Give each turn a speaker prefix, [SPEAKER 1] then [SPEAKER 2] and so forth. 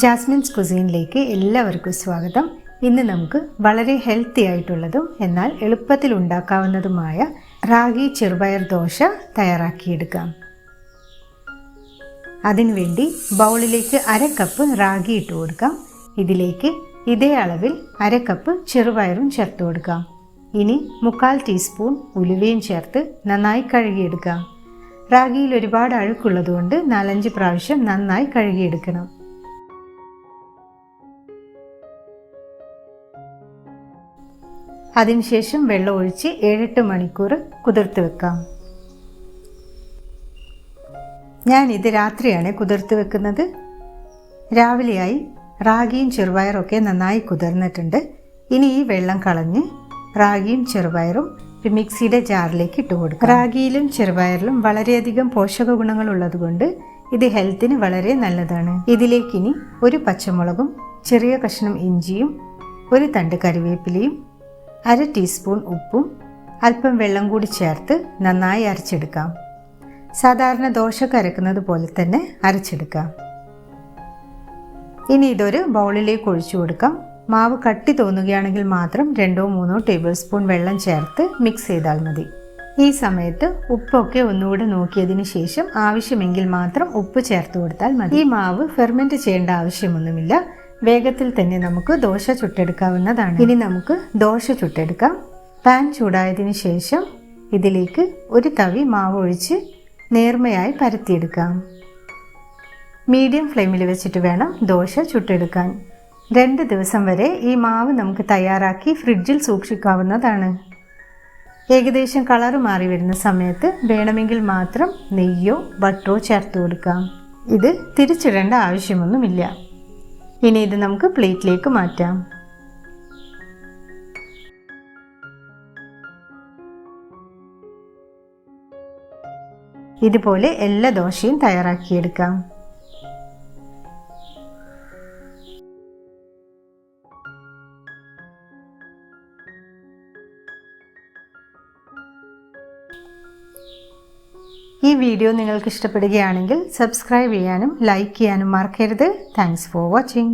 [SPEAKER 1] Jasmine's കുസീനിലേക്ക് എല്ലാവർക്കും സ്വാഗതം. ഇന്ന് നമുക്ക് വളരെ ഹെൽത്തി ആയിട്ടുള്ളതും എന്നാൽ എളുപ്പത്തിൽ ഉണ്ടാക്കാവുന്നതുമായ റാഗി ചെറുപയർ ദോശ തയ്യാറാക്കിയെടുക്കാം. അതിനുവേണ്ടി ബൗളിലേക്ക് അര കപ്പ് റാഗി ഇട്ട് കൊടുക്കാം. ഇതിലേക്ക് ഇതേ അളവിൽ അര കപ്പ് ചെറുപയറും ചേർത്ത് കൊടുക്കാം. ഇനി മുക്കാൽ ടീസ്പൂൺ ഉലുവയും ചേർത്ത് നന്നായി കഴുകിയെടുക്കാം. റാഗിയിൽ ഒരുപാട് അഴുക്കുള്ളതുകൊണ്ട് നാലഞ്ച് പ്രാവശ്യം നന്നായി കഴുകിയെടുക്കണം. അതിനുശേഷം വെള്ളം ഒഴിച്ച് ഏഴെട്ട് മണിക്കൂർ കുതിർത്ത് വെക്കാം. ഞാൻ ഇത് രാത്രിയാണ് കുതിർത്ത് വെക്കുന്നത്. രാവിലെയായി റാഗിയും ചെറുപയറൊക്കെ നന്നായി കുതിർന്നിട്ടുണ്ട്. ഇനി ഈ വെള്ളം കളഞ്ഞ് റാഗിയും ചെറുപയറും മിക്സിയുടെ ജാറിലേക്ക് ഇട്ട് കൊടുക്കുക റാഗിയിലും ചെറുപയറിലും വളരെയധികം പോഷക ഗുണങ്ങൾ ഉള്ളതുകൊണ്ട് ഇത് ഹെൽത്തിന് വളരെ നല്ലതാണ്. ഇതിലേക്കിനി ഒരു പച്ചമുളകും ചെറിയ കഷ്ണം ഇഞ്ചിയും ഒരു തണ്ട് കറിവേപ്പിലയും അര ടീസ്പൂൺ ഉപ്പും അല്പം വെള്ളം കൂടി ചേർത്ത് നന്നായി അരച്ചെടുക്കാം. സാധാരണ ദോശക്ക് അരക്കുന്നത് പോലെ തന്നെ അരച്ചെടുക്കാം. ഇനി ഇതൊരു ബൗളിലേക്ക് ഒഴിച്ചു കൊടുക്കാം. മാവ് കട്ടി തോന്നുകയാണെങ്കിൽ മാത്രം രണ്ടോ മൂന്നോ ടേബിൾ സ്പൂൺ വെള്ളം ചേർത്ത് മിക്സ് ചെയ്താൽ മതി. ഈ സമയത്ത് ഉപ്പൊക്കെ ഒന്നുകൂടെ നോക്കിയതിന് ശേഷം ആവശ്യമെങ്കിൽ മാത്രം ഉപ്പ് ചേർത്ത് കൊടുത്താൽ മതി. ഈ മാവ് ഫെർമെന്റ് ചെയ്യേണ്ട ആവശ്യമൊന്നുമില്ല. വേഗത്തിൽ തന്നെ നമുക്ക് ദോശ ചുട്ടെടുക്കാവുന്നതാണ്. ഇനി നമുക്ക് ദോശ ചുട്ടെടുക്കാം. പാൻ ചൂടായതിന് ശേഷം ഇതിലേക്ക് ഒരു തവി മാവ് ഒഴിച്ച് നേർമയായി പരത്തിയെടുക്കാം. മീഡിയം ഫ്ലെയിമിൽ വെച്ചിട്ട് വേണം ദോശ ചുട്ടെടുക്കാൻ. രണ്ട് ദിവസം വരെ ഈ മാവ് നമുക്ക് തയ്യാറാക്കി ഫ്രിഡ്ജിൽ സൂക്ഷിക്കാവുന്നതാണ്. ഏകദേശം കളറ് മാറി വരുന്ന സമയത്ത് വേണമെങ്കിൽ മാത്രം നെയ്യോ ബട്ടറോ ചേർത്ത് കൊടുക്കാം. ഇത് തിരിച്ചിടേണ്ട ആവശ്യമൊന്നുമില്ല. ഇനി ഇത് നമുക്ക് പ്ലേറ്റിലേക്ക് മാറ്റാം. ഇതുപോലെ എല്ലാ ദോശയും തയ്യാറാക്കിയെടുക്കാം. ഈ വീഡിയോ നിങ്ങൾക്ക് ഇഷ്ടപ്പെടുകയാണെങ്കിൽ സബ്സ്ക്രൈബ് ചെയ്യാനും ലൈക്ക് ചെയ്യാനും മറക്കരുത്. Thanks for watching